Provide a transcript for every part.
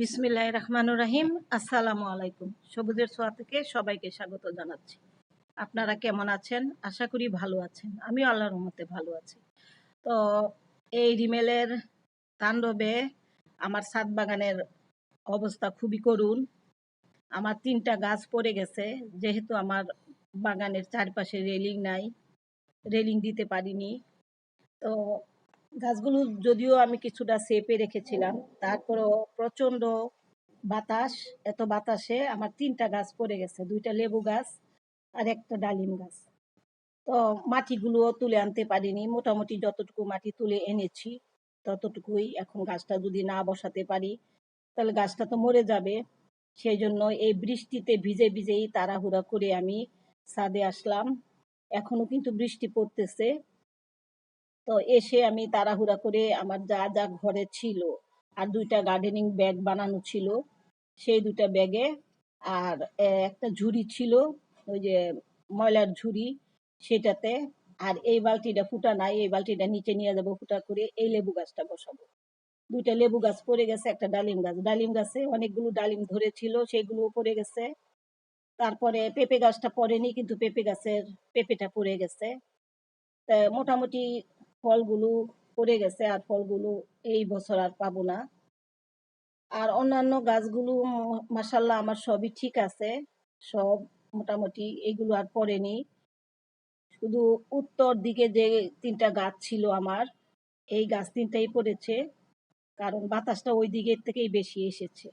বিসমিল্লাহ রহমানুর রাহিম। আসসালামু আলাইকুম। সবুজের সোয়া থেকে সবাইকে স্বাগত জানাচ্ছি। আপনারা কেমন আছেন? আশা করি ভালো আছেন। আমিও আল্লাহর রহমতে ভালো আছি। তো এই রিমেলের তাণ্ডবে আমার ছাদ বাগানের অবস্থা খুবই করুণ। আমার তিনটা গাছ পড়ে গেছে। যেহেতু আমার বাগানের চারপাশে রেলিং নাই, রেলিং দিতে পারিনি। তো গাছগুলো যদিও আমি কিছুটা সেপে রেখেছিলাম, তারপরেও প্রচণ্ড বাতাস, এত বাতাসে আমার তিনটা গাছ পড়ে গেছে, দুইটা লেবু গাছ আর একটা ডালিম গাছ। তো মাটিগুলোও তুলে আনতে পারিনি, মোটামুটি যতটুকু মাটি তুলে এনেছি, ততটুকুই এখন গাছটা যদি না বসাতে পারি, তাহলে গাছটা তো মরে যাবে। সেই জন্য এই বৃষ্টিতে ভিজে ভিজেই তাড়াহুড়া করে আমি ছাদে আসলাম। এখনও কিন্তু বৃষ্টি পড়তেছে তো এসে আমি তাড়াহুড়া করে আমার যা যা ঘরে ছিল আর দুইটা গার্ডেনিং ব্যাগ বানানো ছিল, সেই দুইটা ব্যাগে আর একটা ঝুড়ি ছিল, ওই যে ময়লার ঝুড়ি সেটাতে আর এই বালতিটা ফুটা নাই এই বালতিটা নিচে নিয়ে যাব ফুটা করে এই লেবু গাছটা বসাবো। দুইটা লেবু গাছ পড়ে গেছে, একটা ডালিম গাছ। ডালিম গাছে অনেকগুলো ডালিম ধরেছিল সেইগুলো পড়ে গেছে। তারপরে পেঁপে গাছটা পড়েনি, কিন্তু পেঁপে গাছের পেঁপেটা পড়ে গেছে। মোটামুটি ফলগুলো পড়ে গেছে আর ফলগুলো এই বছর আর পাবো না। আর অন্যান্য গাছগুলো মাসাল্লাহ আমার সবই ঠিক আছে। সব মোটামুটি এগুলো আর পড়েনি। শুধু উত্তর দিকে যে তিনটা গাছ ছিল আমার, এই গাছ তিনটাই পড়েছে। কারণ বাতাসটা ওই দিকের থেকেই বেশি এসেছে।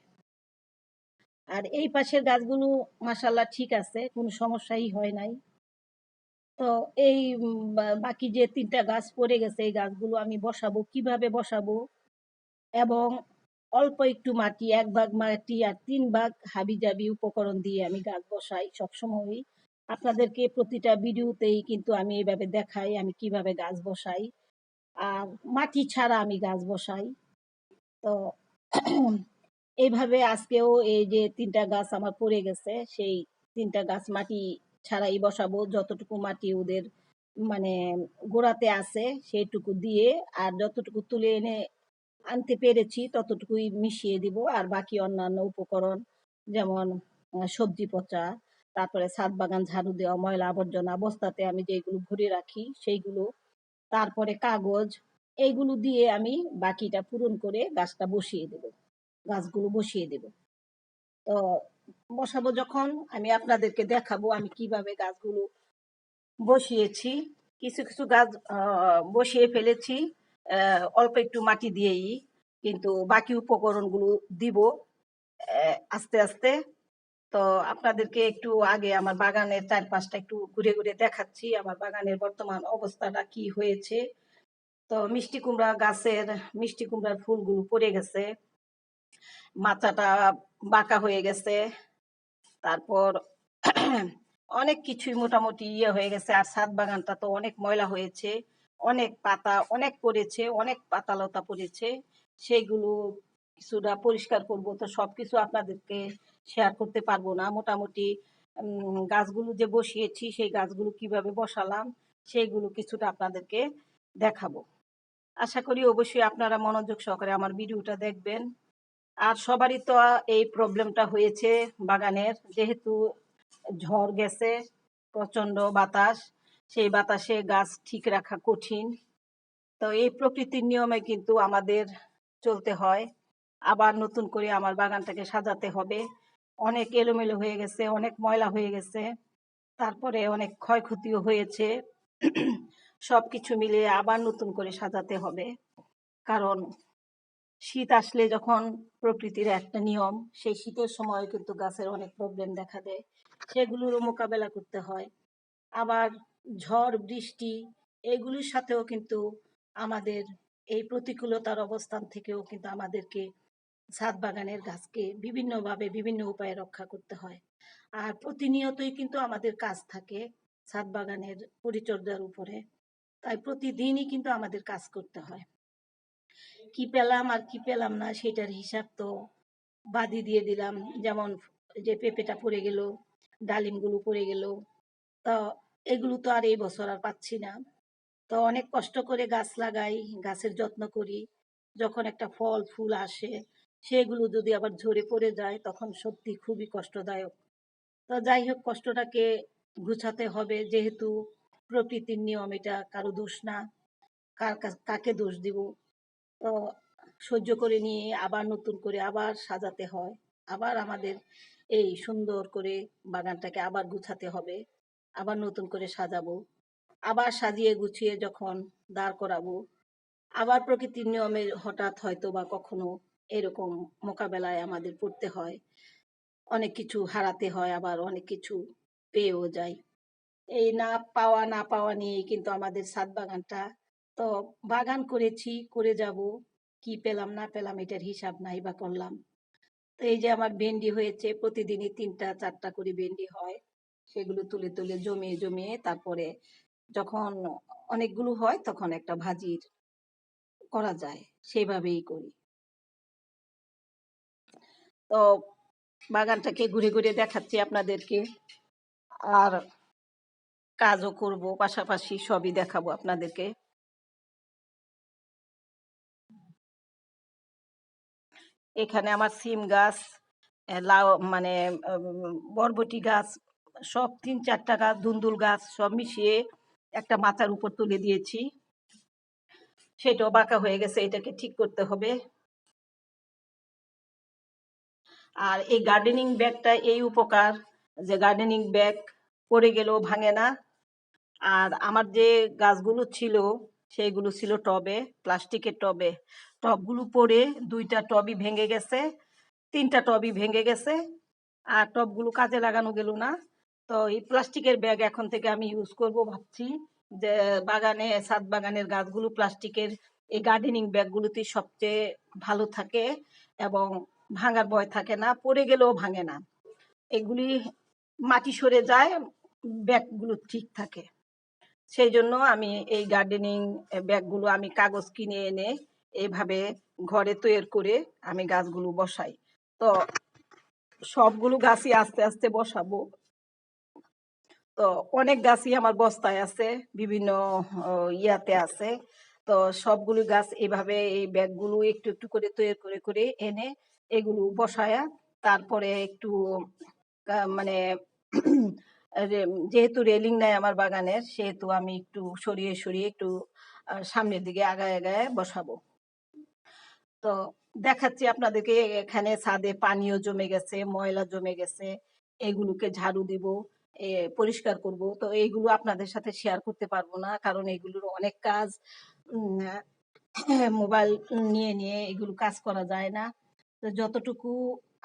আর এই পাশের গাছগুলো মাসাল্লাহ ঠিক আছে, কোনো সমস্যাই হয় নাই। তো এই বাকি যে তিনটা গাছ পড়ে গেছে, এই গাছগুলো আমি বসাবো। কীভাবে বসাবো? এবং অল্প একটু মাটি, এক ভাগ মাটি আর তিন ভাগ হাবিজাবি উপকরণ দিয়ে আমি গাছ বসাই সবসময়ই। আপনাদেরকে প্রতিটা ভিডিওতেই কিন্তু আমি এইভাবে দেখাই আমি কীভাবে গাছ বসাই। আর মাটি ছাড়া আমি গাছ বসাই। তো এইভাবে আজকেও এই যে তিনটা গাছ আমার পড়ে গেছে, সেই তিনটা গাছ মাটি ছাড়াই বসাবো যতটুকু মাটি ওদের মানে গোড়াতে আছে সেইটুকু দিয়ে, আর যতটুকু তুলে এনে আনতে পেরেছি ততটুকুই মিশিয়ে দিব। আর বাকি অন্যান্য উপকরণ যেমন সবজি পচা, তারপরে ছাদ বাগান ঝাড়ু দেওয়া, ময়লা আবর্জনা, বস্তাতে আমি যেগুলো ভরে রাখি সেইগুলো, তারপরে কাগজ, এইগুলো দিয়ে আমি বাকিটা পূরণ করে গাছটা বসিয়ে দেব, গাছগুলো বসিয়ে দেব। তো বসাবো যখন আমি আপনাদেরকে দেখাবো আমি কীভাবে গাছগুলো বসিয়েছি। কিছু কিছু গাছ বসিয়ে ফেলেছি। অল্প একটু মাটি দিয়েই কিন্তু বাকি উপকরণগুলো দিব আস্তে আস্তে। তো আপনাদেরকে একটু আগে আমার বাগানের চারপাশটা একটু ঘুরে ঘুরে দেখাচ্ছি, আমার বাগানের বর্তমান অবস্থাটা কি হয়েছে। তো মিষ্টি কুমড়া গাছের, মিষ্টি কুমড়ার ফুলগুলো পড়ে গেছে। মাচাটা বাঁকা হয়ে গেছে। তারপর অনেক কিছুই মোটামুটি ইয়ে হয়ে গেছে। আর ছাদ বাগানটা তো অনেক ময়লা হয়েছে, অনেক পাতা, অনেক পড়েছে, অনেক পাতা লতা পড়েছে। সেইগুলো কিছুটা পরিষ্কার করব, তো সব কিছু আপনাদেরকে শেয়ার করতে পারব না। মোটামুটি গাছগুলো যে বসিয়েছি, সেই গাছগুলো কীভাবে বসালাম, সেইগুলো কিছুটা আপনাদেরকে দেখাবো। আশা করি অবশ্যই আপনারা মনোযোগ সহকারে আমার ভিডিওটা দেখবেন। আর সবারই তো এই প্রবলেমটা হয়েছে বাগানের। যেহেতু ঝড় গেছে প্রচণ্ড বাতাস, সেই বাতাসে গাছ ঠিক রাখা কঠিন। তো এই প্রকৃতির নিয়মে কিন্তু আমাদের চলতে হয়। আবার নতুন করে আমার বাগানটাকে সাজাতে হবে। অনেক এলোমেলো হয়ে গেছে, অনেক ময়লা হয়ে গেছে। তারপরে অনেক ক্ষয়ক্ষতিও হয়েছে। সব কিছু মিলিয়ে আবার নতুন করে সাজাতে হবে। কারণ শীত আসলে যখন প্রকৃতির একটা নিয়ম, সেই শীতের সময় কিন্তু গাছের অনেক প্রবলেম দেখা দেয়। সেগুলোরও মোকাবেলা করতে হয়। আবার ঝড়, বৃষ্টি, এগুলির সাথেও কিন্তু আমাদের এই প্রতিকূলতার অবস্থান থেকেও কিন্তু আমাদেরকে ছাদ বাগানের গাছকে বিভিন্নভাবে, বিভিন্ন উপায়ে রক্ষা করতে হয়। আর প্রতিনিয়তই কিন্তু আমাদের কাজ থাকে ছাদ বাগানের পরিচর্যার উপরে। তাই প্রতিদিনই কিন্তু আমাদের কাজ করতে হয়। কি পেলাম আর কি পেলাম না সেটার হিসাব তো বাদি দিয়ে দিলাম। যেমন যে পেঁপেটা পড়ে গেল, ডালিমগুলো পড়ে গেল, তো এগুলো তো আর এই বছর আর পাচ্ছি না। তো অনেক কষ্ট করে গাছ লাগাই, গাছের যত্ন করি। যখন একটা ফল, ফুল আসে, সেগুলো যদি আবার ঝরে পড়ে যায়, তখন সত্যি খুবই কষ্টদায়ক। তো যাই হোক, কষ্টটাকে গুছাতে হবে। যেহেতু প্রকৃতির নিয়ম, এটা কারও দোষ না। কার কাকে দোষ দিব? সহ্য করে নিয়ে আবার নতুন করে আবার সাজাতে হয়। আবার আমাদের এই সুন্দর করে বাগানটাকে আবার গুছাতে হবে। আবার নতুন করে সাজাবো। আবার সাজিয়ে গুছিয়ে যখন দাঁড় করাবো, আবার প্রকৃতির নিয়মে হঠাৎ হয়তো বা কখনো এরকম মোকাবেলায় আমাদের পড়তে হয়। অনেক কিছু হারাতে হয়, আবার অনেক কিছু পেয়েও যায় এই না পাওয়া না পাওয়া নিয়েই কিন্তু আমাদের সাত বাগানটা তো বাগান করেছি, করে যাব। কি পেলাম, না পেলাম এটার হিসাব নাই বা করলাম। তো এই যে আমার ভেন্ডি হয়েছে, প্রতিদিনই তিনটা, চারটা করে ভেন্ডি হয়। সেগুলো তুলে তুলে জমিয়ে জমিয়ে তারপরে যখন অনেকগুলো হয় তখন একটা ভাজির করা যায়। সেইভাবেই করি। তো বাগানটাকে ঘুরে ঘুরে দেখাচ্ছি আপনাদেরকে। আর কাজও করব, পাশাপাশি সবই দেখাবো আপনাদেরকে। এখানে আমার সিম গাছ লাউ মানে বরবটি গাছ, সব তিন চারটা গাছ ধুন্দুল গাছ, সব মিশিয়ে একটা মাথার উপর তুলে দিয়েছি। সেটাও বাঁকা হয়ে গেছে, এটাকে ঠিক করতে হবে। আর এই গার্ডেনিং ব্যাগটা এই উপকার, যে গার্ডেনিং ব্যাগ পড়ে গেলেও ভাঙে না। আর আমার যে গাছগুলো ছিল সেইগুলো ছিল টবে, প্লাস্টিকের টবে। টবগুলো পড়ে দুইটা টবই ভেঙে গেছে, তিনটা টবই ভেঙে গেছে, আর টবগুলো কাজে লাগানো গেল না। তো এই প্লাস্টিকের ব্যাগ এখন থেকে আমি ইউজ করব ভাবছি যে বাগানে, ছাদ বাগানের গাছগুলো প্লাস্টিকের এই গার্ডেনিং ব্যাগগুলোতে সবচেয়ে ভালো থাকে এবং ভাঙার ভয় থাকে না, পড়ে গেলেও ভাঙে না। এগুলি মাটি সরে যায়, ব্যাগগুলো ঠিক থাকে। সেই জন্য আমি এই গার্ডেনিং ব্যাগগুলো আমি কাগজ কিনে এনে এইভাবে ঘরে তৈরি করে আমি গাছগুলো বসাই। তো সবগুলো গাছই আস্তে আস্তে বসাবো। তো অনেক গাছই আমার বস্তায় আছে, বিভিন্ন ইয়াতে আছে। তো সবগুলো গাছ এইভাবে এই ব্যাগগুলো একটু একটু করে তৈরি করে করে এনে এগুলো বসায়া তারপরে একটু মানে যেহেতু রেলিং নাই আমার বাগানের, সেহেতু আমি একটু সরিয়ে সরিয়ে একটু সামনের দিকে আগায় আগায় বসাবো। তো দেখাচ্ছি আপনাদেরকে, এখানে ছাদে পানিও জমে গেছে, ময়লা জমে গেছে, এগুলোকে ঝাড়ু দিব পরিষ্কার করব। তো এইগুলো আপনাদের সাথে শেয়ার করতে পারব না, কারণ এগুলোর অনেক কাজ মোবাইল নিয়ে নিয়ে এগুলো কাজ করা যায় না। তো যতটুকু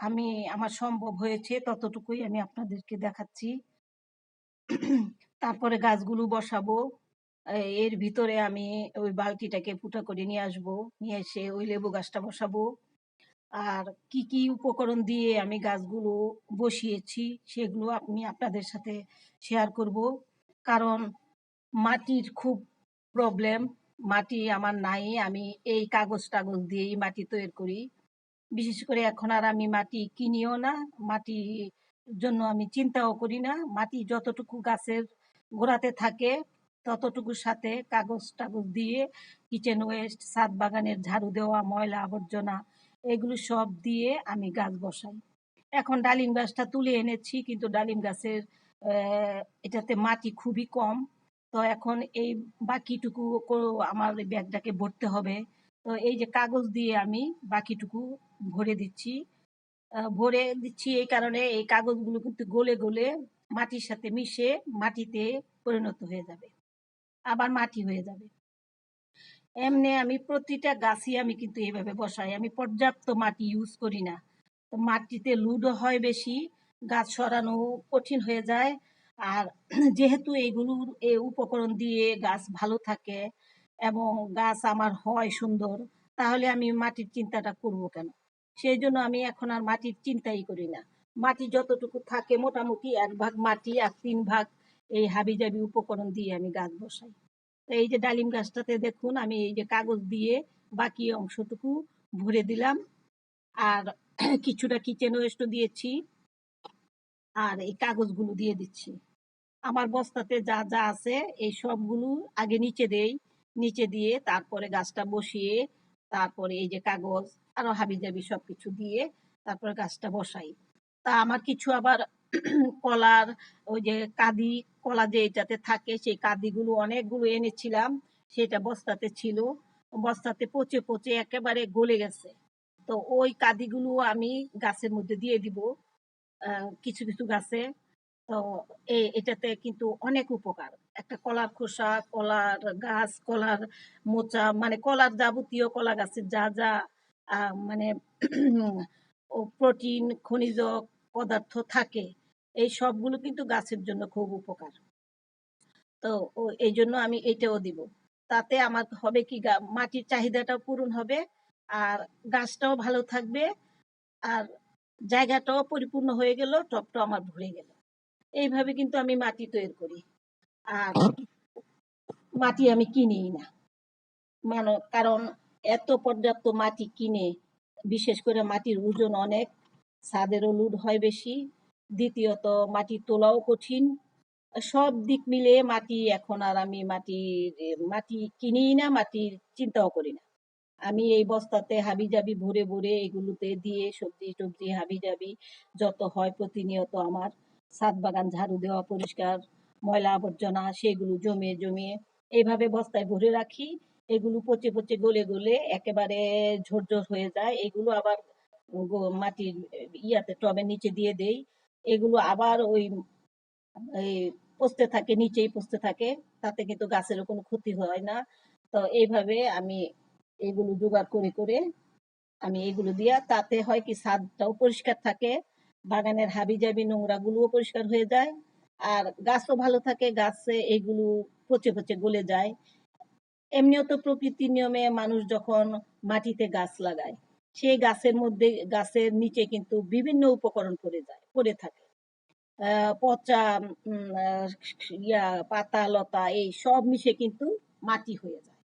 আমি, আমার সম্ভব হয়েছে, ততটুকুই আমি আপনাদেরকে দেখাচ্ছি। তারপরে গাছগুলো বসাবো। এর ভিতরে আমি ওই বালতিটাকে ফুটা করে নিয়ে আসব। নিয়ে এসে ওই লেবু গাছটা বসাবো। আর কি কি উপকরণ দিয়ে আমি গাছগুলো বসিয়েছি সেগুলো আমি আপনাদের সাথে শেয়ার করব। কারণ মাটির খুব প্রবলেম মাটি আমার নাই, আমি এই কাগজ টাগজ দিয়েই মাটি তৈরি করি। বিশেষ করে এখন আর আমি মাটি কিনিও না, মাটি জন্য আমি চিন্তাও করি না। মাটি যতটুকু গাছের গোড়াতে থাকে, ততটুকুর সাথে কাগজ টাগজ দিয়ে কিচেন ওয়েস্ট ছাদ বাগানের ঝাড়ু দেওয়া, ময়লা আবর্জনা, এগুলো সব দিয়ে আমি গাছ বসাই। এখন ডালিম গাছটা তুলে এনেছি, কিন্তু ডালিম গাছের এটাতে মাটি খুবই কম। তো এখন এই বাকিটুকু আমার ব্যাগটাকে ভরতে হবে। তো এই যে কাগজ দিয়ে আমি বাকিটুকু ভরে দিচ্ছি। ভরে দিচ্ছি এই কারণে এই কাগজগুলো কিন্তু গলে গলে মাটির সাথে মিশে মাটিতে পরিণত হয়ে যাবে, আবার মাটি হয়ে যাবে। এমনি আমি প্রতিটা গাছই আমি কিন্তু এইভাবে বসাই। আমি পর্যাপ্ত মাটি ইউজ করি না। মাটিতে লুডো হয় বেশি, গাছ সরানো কঠিন হয়ে যায়। আর যেহেতু এইগুলোর এই উপকরণ দিয়ে গাছ ভালো থাকে এবং গাছ আমার হয় সুন্দর, তাহলে আমি মাটির চিন্তাটা করব কেন? সেই জন্য আমি এখন আর মাটির চিন্তাই করি না। মাটি যতটুকু থাকে মোটামুটি এক ভাগ মাটি আর তিন ভাগ এই হাবিজাবি উপকরণ দিয়ে আমি গাছ বসাই। তো এই যে ডালিম গাছটাতে দেখুন, আমি এই যে কাগজ দিয়ে বাকি অংশটুকু ভরে দিলাম। আর কিছুটা কিচেন ওয়েস্টও দিয়েছি। আর এই কাগজগুলো দিয়ে দিচ্ছি। আমার বস্তাতে যা যা আছে এই সবগুলো আগে নিচে দেই। নিচে দিয়ে তারপরে গাছটা বসিয়ে তারপরে এই যে কাগজ আরও হাবি হাবিজাবি সবকিছু দিয়ে তারপরে গাছটা বসাই। তা আমার কিছু আবার কলার, ওই যে কাদি, কলা যে এটাতে থাকে, সেই কাদিগুলো অনেকগুলো এনেছিলাম, সেটা বস্তাতে ছিল। বস্তাতে পচে পচে একেবারে গলে গেছে। তো ওই কাদিগুলো আমি গাছের মধ্যে দিয়ে দিব কিছু কিছু গাছে। তো এটাতে কিন্তু অনেক উপকার। একটা কলার খোসা, কলার গাছ, কলার মোচা মানে কলার যাবতীয় কলা গাছের যা যা মানে প্রোটিন, খনিজ পদার্থ থাকে, এই সবগুলো কিন্তু গাছের জন্য খুব উপকার। তো এই জন্য আমি এটাও দিব। তাতে আমার হবে কি মাটির চাহিদাটাও পূরণ হবে, আর গাছটাও ভালো থাকবে, আর জায়গাটাও পরিপূর্ণ হয়ে গেল টবটাও আমার ভরে গেল। এইভাবে কিন্তু আমি মাটি তৈরি করি। আর মাটি আমি কিনি না। মানে কারণ এত পর্যাপ্ত মাটি কিনে, বিশেষ করে মাটির ওজন অনেক, ছাদেরও লুড হয় বেশি। দ্বিতীয়ত মাটি তোলাও কঠিন। সব দিক মিলে মাটি এখন আর আমি মাটি মাটি কিনিই না, মাটির চিন্তাও করি না। আমি এই বস্তাতে হাবিজাবি ভরে ভরে এগুলোতে দিয়ে সবজি টবজি হাবিজাবি যত হয় প্রতিনিয়ত আমার ছাদ বাগান, ঝাড়ু দেওয়া, পরিষ্কার, ময়লা আবর্জনা, সেগুলো জমিয়ে জমিয়ে এইভাবে বস্তায় ভরে রাখি। এগুলো পচে পচে গলে গলে একেবারে ঝরঝর হয়ে যায়। এগুলো আবার মাটির ইয়াতে টবের নিচে দিয়ে দেই। এগুলো আবার ওই পচতে থাকে, নিচেই পচতে থাকে। তাতে কিন্তু গাছেরও কোনো ক্ষতি হয় না। তো এইভাবে আমি এগুলো জোগাড় করে করে আমি এগুলো দিয়া, তাতে হয় কি ছাদটাও পরিষ্কার থাকে, বাগানের হাবি জাবি নোংরা গুলোও পরিষ্কার হয়ে যায়, আর গাছও ভালো থাকে, গাছে এগুলো পচে পচে গলে যায়। এমনিও তো প্রকৃতির নিয়মে মানুষ যখন মাটিতে গাছ লাগায়, সেই গাছের মধ্যে, গাছের নিচে কিন্তু বিভিন্ন উপকরণ পড়ে যায়, পড়ে থাকে। পচা ইয়া, পাতা, লতা, এই সব মিশে কিন্তু মাটি হয়ে যায়।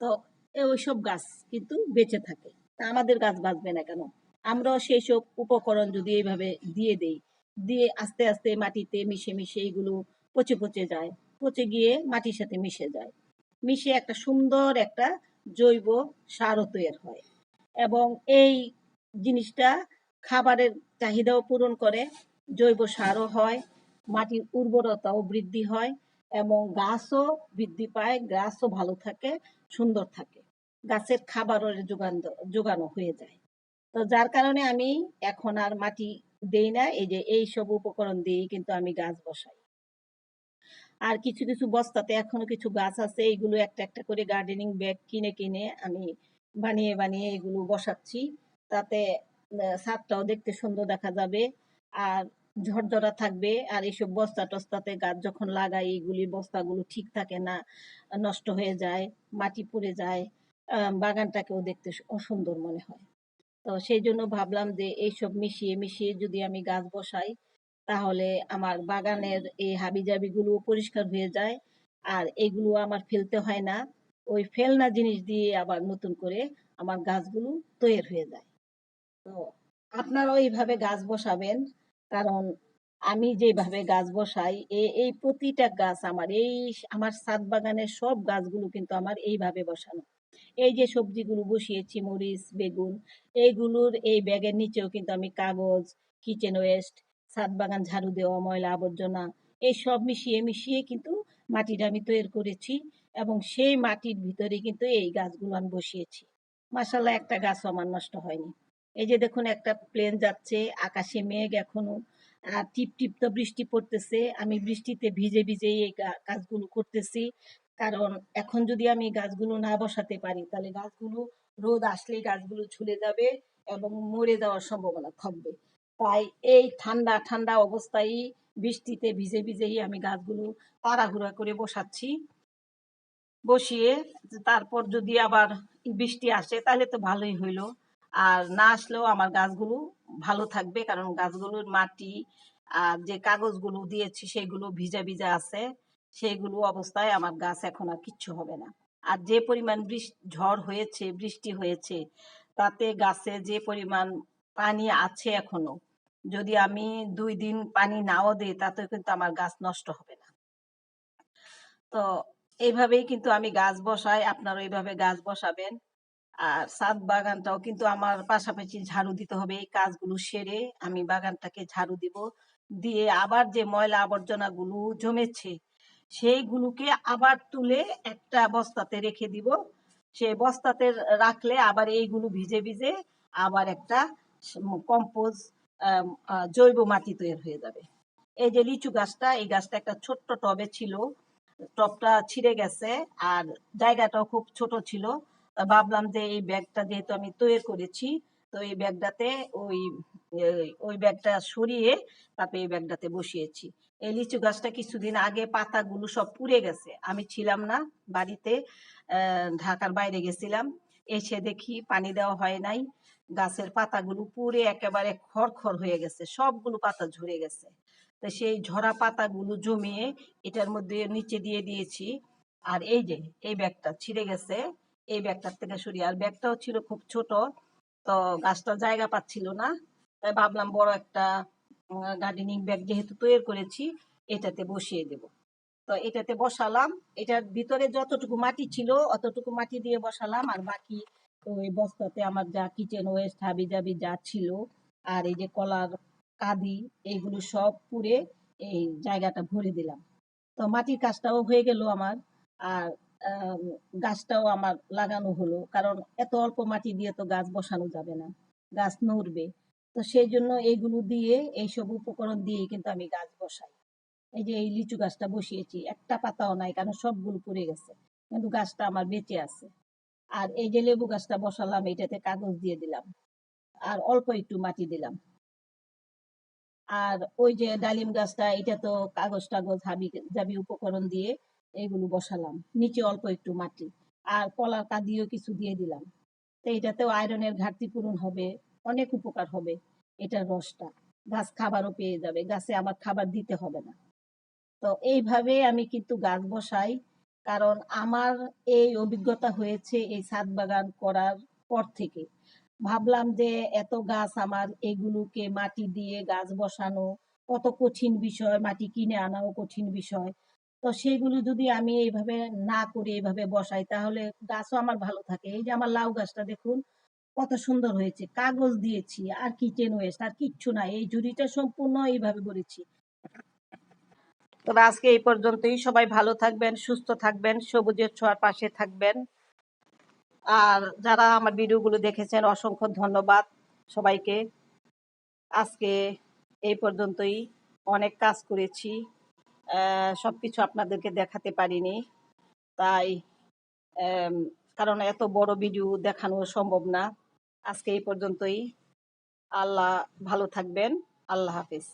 তো ওইসব গাছ কিন্তু বেঁচে থাকে। তা আমাদের গাছ বাঁচবে না কেন? আমরাও সেই সব উপকরণ যদি এইভাবে দিয়ে দেই, দিয়ে আস্তে আস্তে মাটিতে মিশে মিশে এইগুলো পচে পচে যায়, পচে গিয়ে মাটির সাথে মিশে যায়। মিশে একটা সুন্দর একটা জৈব সারও তৈরি হয়। এবং এই জিনিসটা খাবারের চাহিদাও পূরণ করে, জৈব সারও হয়, মাটির উর্বরতাও বৃদ্ধি হয় এবং গাছও বৃদ্ধি পায়, গাছও ভালো থাকে, সুন্দর থাকে। গাছের খাবারের যোগান যোগানো হয়ে যায়। তো যার কারণে আমি এখন আর মাটি দেই না, এই যে এই সব উপকরণ দিয়ে কিন্তু আমি গাছ বসাই। আর কিছু কিছু বস্তাতে এখনও কিছু গাছ আছে এইগুলো একটা একটা করে গার্ডেনিং ব্যাগ কিনে কিনে আমি বানিয়ে বানিয়ে এগুলো বসাচ্ছি। তাতে ছাদটাও দেখতে সুন্দর দেখা যাবে আর ঝরঝরা থাকবে আর এইসব বস্তা টস্তাতে গাছ যখন লাগাই এইগুলি বস্তাগুলো ঠিক থাকে না, নষ্ট হয়ে যায়, মাটি পড়ে যায় বাগানটাকেও দেখতে অসুন্দর মনে হয়। তো সেই জন্য ভাবলাম যে এইসব মিশিয়ে মিশিয়ে যদি আমি গাছ বসাই তাহলে আমার বাগানের এই হাবিজাবি গুলো পরিষ্কার হয়ে যায়। আর এগুলো আমার ফেলতে হয় না। ওই ফেলনা জিনিস দিয়ে আবার নতুন করে আমার গাছগুলো তৈরি হয়ে যায়। তো আপনারাও এইভাবে গাছ বসাবেন। কারণ আমি যেভাবে গাছ বসাই এই প্রতিটা গাছ আমার, এই আমার ছাদ বাগানের সব গাছগুলো কিন্তু আমার এইভাবে বসানো। এই যে সবজিগুলো বসিয়েছি, মরিচ, বেগুন এইগুলোর এই ব্যাগের নিচেও কিন্তু আমি কাগজ কিচেন ওয়েস্ট ছাদ বাগান, ঝাড়ু দেওয়া, ময়লা আবর্জনা এই সব মিশিয়ে মিশিয়ে কিন্তু মাটিটা আমি তৈরি করেছি এবং সেই মাটির ভিতরে কিন্তু এই গাছগুলো আমি বসিয়েছি। মাসাল্লাহ একটা গাছ আমার নষ্ট হয়নি। এই যে দেখুন, একটা প্লেন যাচ্ছে, আকাশে মেঘ এখনও টিপ টিপ তো বৃষ্টি পড়তেছে। আমি বৃষ্টিতে ভিজে ভিজে এই গাছগুলো করতেছি। কারণ এখন যদি আমি গাছগুলো না বসাতে পারি, তাহলে গাছগুলো রোদ আসলে গাছগুলো ঝুলে যাবে এবং মরে যাওয়ার সম্ভাবনা থাকবে। তাই এই ঠান্ডা ঠান্ডা অবস্থায় বৃষ্টিতে ভিজে, ভিজেই আমি গাছগুলো তাড়াহুড়া করে বসাচ্ছি। বসিয়ে তারপর যদি আবার বৃষ্টি আসে তাহলে তো ভালোই হইল। আর না আসলেও আমার গাছগুলো ভালো থাকবে কারণ গাছগুলোর মাটি আর যে কাগজগুলো দিয়েছি সেগুলো ভিজা ভিজা আছে। সেগুলো অবস্থায় আমার গাছ এখন আর কিচ্ছু হবে না। আর যে পরিমাণ বৃষ্টি ঝড় হয়েছে, বৃষ্টি হয়েছে, তাতে গাছে যে পরিমাণ পানি আছে এখনও যদি আমি দুই দিন পানি নাও দিই, তাতে কিন্তু আমার গাছ নষ্ট হবে না। তো এইভাবেই কিন্তু আমি গাছ বসাই আপনারা এইভাবে গাছ বসাবেন। আর ছাদ বাগানটাও কিন্তু আমার পাশাপাশি ঝাড়ু দিতে হবে, এই কাজগুলো সেরে আমি বাগানটাকে ঝাড়ু দিব। দিয়ে আবার যে ময়লা আবর্জনা গুলো জমেছে, সেইগুলোকে আবার তুলে একটা বস্তাতে রেখে দিব। সেই বস্তাতে রাখলে আবার এইগুলো ভিজে ভিজে আবার একটা কম্পোজ জৈব মাটি তৈরি হয়ে যাবে। এই যে লিচু গাছটা, এই গাছটা একটা ছোট্ট টবে ছিল। টবটা ছিঁড়ে গেছে আর জায়গাটাও খুব ছোট ছিল। ভাবলাম যে এই ব্যাগটা যেহেতু আমি তৈরি করেছি, তো এই ব্যাগটাতে ওই ওই ব্যাগটা সরিয়ে তারপরে এই ব্যাগটাতে বসিয়েছি। এই লিচু গাছটা কিছুদিন আগে পাতাগুলো সব পুড়ে গেছে। আমি ছিলাম না বাড়িতে ঢাকার বাইরে গেছিলাম। এসে দেখি পানি দেওয়া হয় নাই। গাছের পাতাগুলো পুড়ে একেবারে খড়খড় হয়ে গেছে, সবগুলো পাতা ঝরে গেছে। তো সেই ঝরা পাতাগুলো জমিয়ে এটার মধ্যে নিচে দিয়ে দিয়েছি। আর এই যে, এই ব্যাগটা ছিঁড়ে গেছে, এই ব্যাগটার থেকে সরিয়ে, আর ব্যাগটাও ছিল খুব ছোট, তো গাছটা জায়গা পাচ্ছিল না। তাই ভাবলাম বড় একটা গার্ডেনিং ব্যাগ যেহেতু তৈরি করেছি, এটাতে বসিয়ে দেব। তো এটাতে বসালাম, এটার ভিতরে যতটুকু মাটি ছিল, অতটুকু মাটি দিয়ে বসালাম, আর বাকি ওই বস্তাতে আমার যা কিচেন ওয়েস্ট হাবি জাবি যা ছিল আর এই যে কলার কাদি, এইগুলো সব পুড়ে এই জায়গাটা ভরে দিলাম। তো মাটির কাজটাও হয়ে গেল আমার আর গাছটাও আমার লাগানো হলো। কারণ এত অল্প মাটি দিয়ে তো গাছ বসানো যাবে না, গাছ নড়বে। তো সেই জন্য এইগুলো দিয়ে, এইসব উপকরণ দিয়ে কিন্তু আমি গাছ বসাই। এই যে এই লিচু গাছটা বসিয়েছি, একটা পাতাও নাই, কারণ সবগুলো পড়ে গেছে। কিন্তু গাছটা আমার বেঁচে আছে। আর এই যে লেবু গাছটা বসালাম, এটাতে কাগজ দিয়ে দিলাম। আর অল্প একটু মাটি দিলাম। আর ওই যে ডালিম গাছটা, এটা তো কাগজ টাগজ, হাবি জাবি উপকরণ দিয়ে এইগুলো বসালাম। নিচে অল্প একটু মাটি। আর কলার কাদিও কিছু দিয়ে দিলাম। তো এটাতেও আয়রনের ঘাটতি পূরণ হবে, অনেক উপকার হবে এটার রসটা। গাছ খাবারও পেয়ে যাবে, গাছে আমার খাবার দিতে হবে না। তো এইভাবে আমি কিন্তু গাছ বসাই। কারণ আমার এই অভিজ্ঞতা হয়েছে এই ছাদ বাগান করার পর থেকে। ভাবলাম যে এত গাছ আমার এগুলোকে মাটি দিয়ে গাছ বসানো কত কঠিন বিষয়, মাটি কিনে আনাও কঠিন বিষয়। তো সেগুলো যদি আমি এইভাবে না করে এইভাবে বসাই, তাহলে গাছও আমার ভালো থাকে। এই যে আমার লাউ গাছটা দেখুন, কত সুন্দর হয়েছে। কাগজ দিয়েছি, আর কিচেন ওয়েস্ট আর কিচ্ছু নাই। এই ঝুড়িটা সম্পূর্ণ এইভাবে করেছি তবে আজকে এই পর্যন্তই। সবাই ভালো থাকবেন, সুস্থ থাকবেন, সবুজের ছোঁয়ার পাশে থাকবেন। আর যারা আমার ভিডিওগুলো দেখেছেন, অসংখ্য ধন্যবাদ সবাইকে। আজকে এই পর্যন্তই অনেক কাজ করেছি সব কিছু আপনাদেরকে দেখাতে পারিনি। তাই কারণ এত বড় ভিডিও দেখানো সম্ভব না। আজকে এই পর্যন্তই। আল্লাহ ভালো থাকবেন। আল্লাহ হাফিজ।